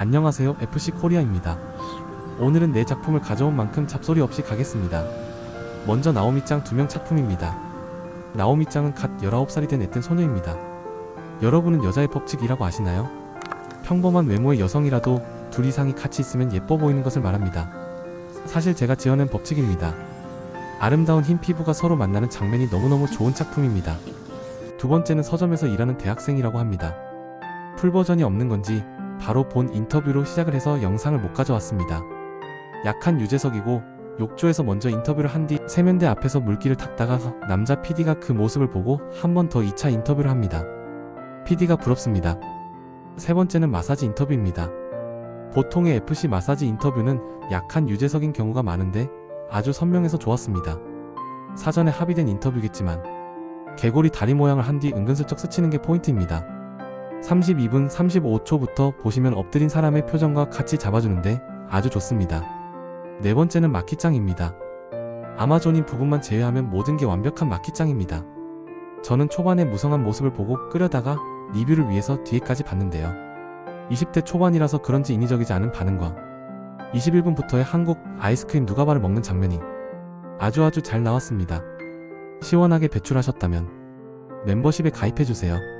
안녕하세요 FC 코리아입니다. 오늘은 내 작품을 가져온 만큼 잡소리 없이 가겠습니다. 먼저 나오미짱 두 명 작품입니다. 나오미짱은 갓 19살이 된 애뜬 소녀입니다. 여러분은 여자의 법칙이라고 아시나요? 평범한 외모의 여성이라도 둘 이상이 같이 있으면 예뻐 보이는 것을 말합니다. 사실 제가 지어낸 법칙입니다. 아름다운 흰 피부가 서로 만나는 장면이 너무너무 좋은 작품입니다. 두 번째는 서점에서 일하는 대학생이라고 합니다. 풀 버전이 없는 건지 바로 본 인터뷰로 시작을 해서 영상을 못 가져왔습니다. 약한 유재석이고 욕조에서 먼저 인터뷰를 한 뒤 세면대 앞에서 물기를 닦다가 남자 PD가 그 모습을 보고 한 번 더 2차 인터뷰를 합니다. PD가 부럽습니다. 세 번째는 마사지 인터뷰입니다. 보통의 FC 마사지 인터뷰는 약한 유재석인 경우가 많은데 아주 선명해서 좋았습니다. 사전에 합의된 인터뷰겠지만 개구리 다리 모양을 한 뒤 은근슬쩍 스치는 게 포인트입니다. 32분 35초부터 보시면 엎드린 사람의 표정과 같이 잡아주는데 아주 좋습니다. 네 번째는 마키짱입니다. 아마존인 부분만 제외하면 모든 게 완벽한 마키짱입니다. 저는 초반에 무성한 모습을 보고 끄려다가 리뷰를 위해서 뒤에까지 봤는데요. 20대 초반이라서 그런지 인위적이지 않은 반응과 21분부터의 한국 아이스크림 누가바를 먹는 장면이 아주 아주 잘 나왔습니다. 시원하게 배출하셨다면 멤버십에 가입해주세요.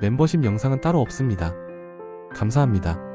멤버십 영상은 따로 없습니다. 감사합니다.